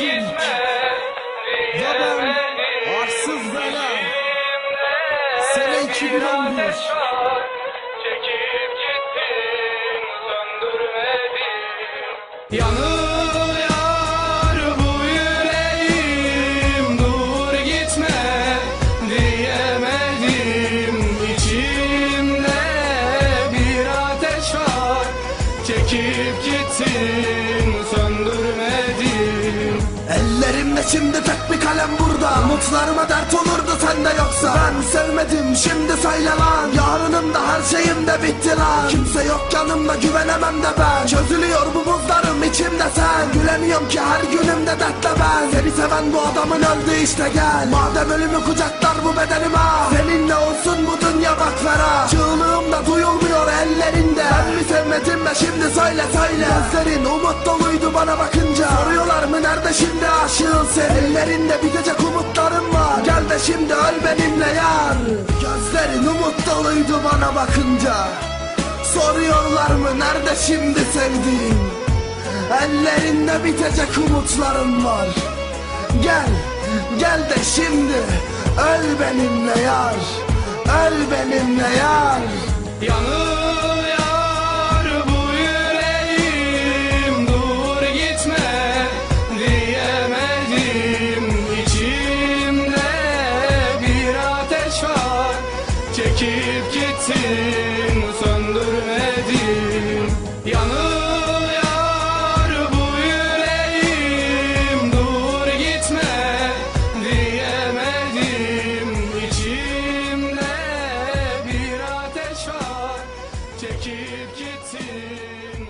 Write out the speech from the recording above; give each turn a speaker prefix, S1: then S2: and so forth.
S1: için Ya ben arsızlara Sene 2011 Yanıyor bu yüreğim Dur gitme diyemedim. İçimde bir ateş var Çekip gittin söndürmedin
S2: Ellerimde şimdi tek bir kalem burada. Umutlarıma dert olurdu sende yoksa. Ben sevmedim şimdi söyle lan Yarınımda her şeyim de bitti lan. Kimse yok yanımda güvenemem de ben. Çözülüyor bu buzlarım içimde sen. Gülemiyorum ki her günümde dertle ben. Seni seven bu adamın öldü işte gel. Madem ölümü kucaklar bu bedenime. Seninle olsun bu dünya bak ferah Çığlığımda duyulmuyor ellerinde. Ben mi sevmedim de şimdi söyle söyle. Gözlerin umut doluydu bana bakınca Nerede şimdi aşığın sen Ellerinde bitecek umutlarım var. Gel de şimdi öl benimle yar. Gözlerin umut doluydu bana bakınca. Soruyorlar mı nerede şimdi sevdiğin? Ellerinde bitecek umutlarım var. Gel, gel de şimdi Öl benimle yar. Öl benimle yar.
S1: Yanıyor Çekip gittin söndürmedin. Yanıyor bu yüreğim Dur gitme diyemedim. İçimde bir ateş var Çekip gittin